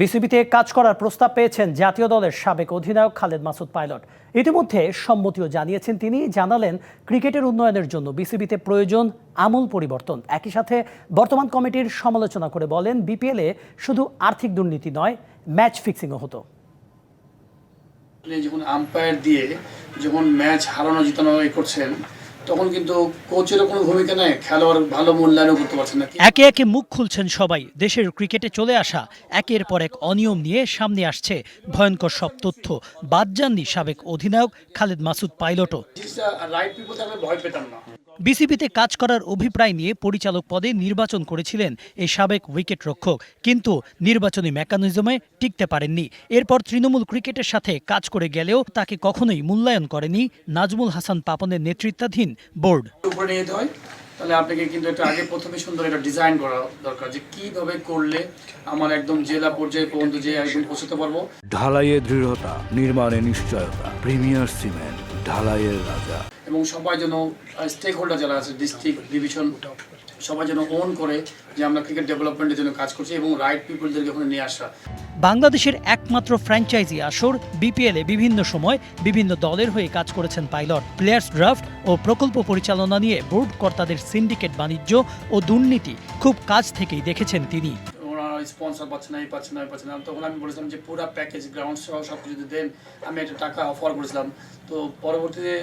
বিসিবিতে কাজ করার প্রস্তাব পেয়েছেন জাতীয় দলের সাবেক অধিনায়ক খালেদ মাসুদ পাইলট। ইতিমধ্যে সম্মতিও জানিয়েছেন তিনি, জানালেন ক্রিকেটের উন্নয়নের জন্য বিসিবিতে প্রয়োজন আমূল পরিবর্তন। একই সাথে বর্তমান কমিটির সমালোচনা করে বলেন, বিপিএলে শুধু আর্থিক দুর্নীতি নয়, ম্যাচ ফিক্সিংও হতো। যখন আম্পায়ার দিয়ে যখন ম্যাচ হারানো, জিতানো করছেন তখন কিন্তু কোচেরও কোনো ভূমিকা নেই খেলোয়াড় ভালো মূল্যায়নও করতে পারছেন না। একে একে মুখ খুলছেন সবাই দেশের ক্রিকেটে চলে আসা একের পর এক অনিয়ম নিয়ে সামনে আসছে ভয়ঙ্কর সব তথ্য। বাদ যাননি সাবেক অধিনায়ক খালেদ মাসুদ পাইলটও। ভয় পেতাম না। বিসিবিতে কাজ করার অভিপ্রায় নিয়ে পরিচালক পদে নির্বাচন করেছিলেন এই সাবেক উইকেট রক্ষক। কিন্তু নির্বাচনী মেকানিজমে টিকতে পারেননি। এরপর তৃণমূল ক্রিকেটের সাথে কাজ করে গেলেও তাকে কখনোই মূল্যায়ন করেনি নাজমুল হাসান পাপনের নেতৃত্বাধীন বোর্ড। উপরে যেতে হয়। তাহলে আপনাকে কিন্তু এটা আগে প্রথমে সুন্দর এটা ডিজাইন করা দরকার যে কীভাবে করলে আমার একদম জেলা পর্যায়ে পর্যন্ত যে একদম পৌঁছতে পারব। ঢালাইয়ে দৃঢ়তা নির্মাণে নিশ্চয়তা প্রিমিয়ার সিমেন্ট ঢালাইয়ের রাজা। এবং সবাই যেন স্টেক হোল্ডার যারা আছে ডিস্ট্রিক্ট ডিভিশন সবাই যেন ওন করে যে আমরা ক্রিকেট ডেভেলপমেন্টের জন্য কাজ করছি এবং রাইট পিপলদেরকে ওখানে নিয়ে আসা। বাংলাদেশের একমাত্র ফ্র্যাঞ্চাইজি আসর বিপিএলে বিভিন্ন সময় বিভিন্ন দলের হয়ে কাজ করেছেন পাইলট। প্লেয়ার্স ড্রাফট ও প্রকল্প পরিচালনা নিয়ে বোর্ড কর্তাদের সিন্ডিকেট বাণিজ্য ও দুর্নীতি খুব কাজ থেকেই দেখেছেন তিনি। স্পন্সর পাচ্ছে না এই পাচ্ছে না এই পাচ্ছে না। তখন আমি বলেছিলাম যে পুরো প্যাকেজ গ্রাউন্ড সহ সব কিছু যদি দেন আমি একটা টাকা অফার করেছিলাম। তো পরবর্তীতে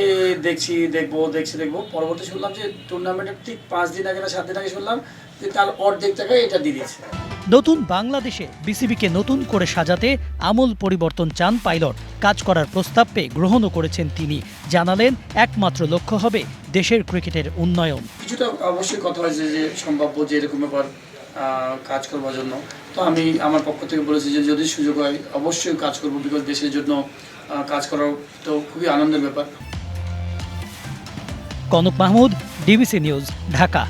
এই দেখছি দেখব দেখছি দেখব। পরবর্তী শুনলাম যে টুর্নামেন্টের ঠিক পাঁচ দিন আগে না সাত দিন আগে শুনলাম যে তার অর্ধেক টাকা এটা দিয়ে দিয়েছে। নতুন বাংলাদেশে বিসিবিকে নতুন করে সাজাতে আমূল পরিবর্তন চান পাইলট। কাজ করার প্রস্তাব পেয়ে গ্রহণও করেছেন তিনি। জানালেন একমাত্র লক্ষ্য হবে দেশের ক্রিকেটের উন্নয়ন। কিছুটা অবশ্যই কথা হয়েছে যে সম্ভাব্য যে এরকম ব্যাপার কাজ করবার জন্য। তো আমি আমার পক্ষ থেকে বলেছি যে যদি সুযোগ হয়, অবশ্যই কাজ করব বিকজ দেশের জন্য কাজ করা তো খুবই আনন্দের ব্যাপার। Konok Mahmud DBC news Dhaka.